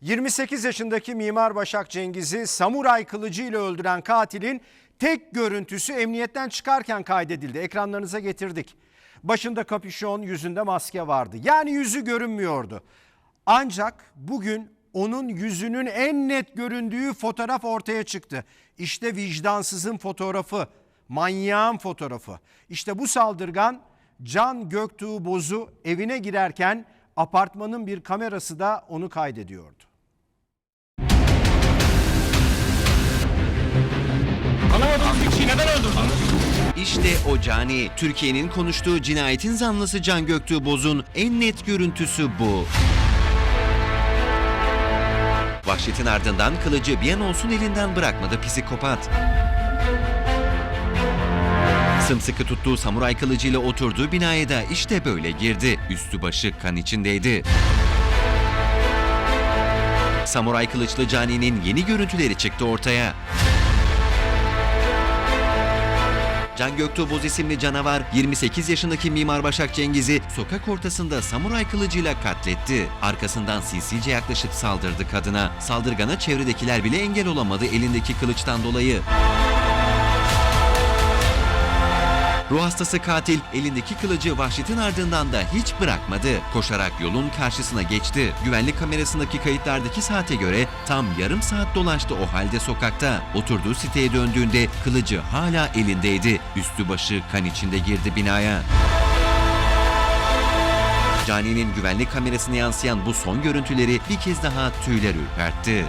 28 yaşındaki Mimar Başak Cengiz'i samuray kılıcıyla öldüren katilin tek görüntüsü emniyetten çıkarken kaydedildi. Ekranlarınıza getirdik. Başında kapüşon, yüzünde maske vardı. Yani yüzü görünmüyordu. Ancak bugün onun yüzünün en net göründüğü fotoğraf ortaya çıktı. İşte vicdansızın fotoğrafı, manyağın fotoğrafı. İşte bu saldırgan Can Göktuğ Boz'u evine girerken apartmanın bir kamerası da onu kaydediyordu. Neden öldürdünüz? İşte o cani. Türkiye'nin konuştuğu cinayetin zanlısı Can Göktuğ Boz'un en net görüntüsü bu. Vahşetin ardından kılıcı bir an olsun elinden bırakmadı psikopat. Sımsıkı tuttuğu samuray kılıcıyla oturduğu binaya da işte böyle girdi. Üstü başı kan içindeydi. Samuray kılıçlı caninin yeni görüntüleri çıktı ortaya. Can Göktuğ Boz isimli canavar 28 yaşındaki Mimar Başak Cengiz'i sokak ortasında samuray kılıcıyla katletti. Arkasından sinsice yaklaşıp saldırdı kadına. Saldırgana çevredekiler bile engel olamadı elindeki kılıçtan dolayı. Ruh hastası katil elindeki kılıcı vahşetin ardından da hiç bırakmadı. Koşarak yolun karşısına geçti. Güvenlik kamerasındaki kayıtlardaki saate göre tam yarım saat dolaştı o halde sokakta. Oturduğu siteye döndüğünde kılıcı hala elindeydi. Üstü başı kan içinde girdi binaya. Cani'nin güvenlik kamerasına yansıyan bu son görüntüleri bir kez daha tüyler ürpertti.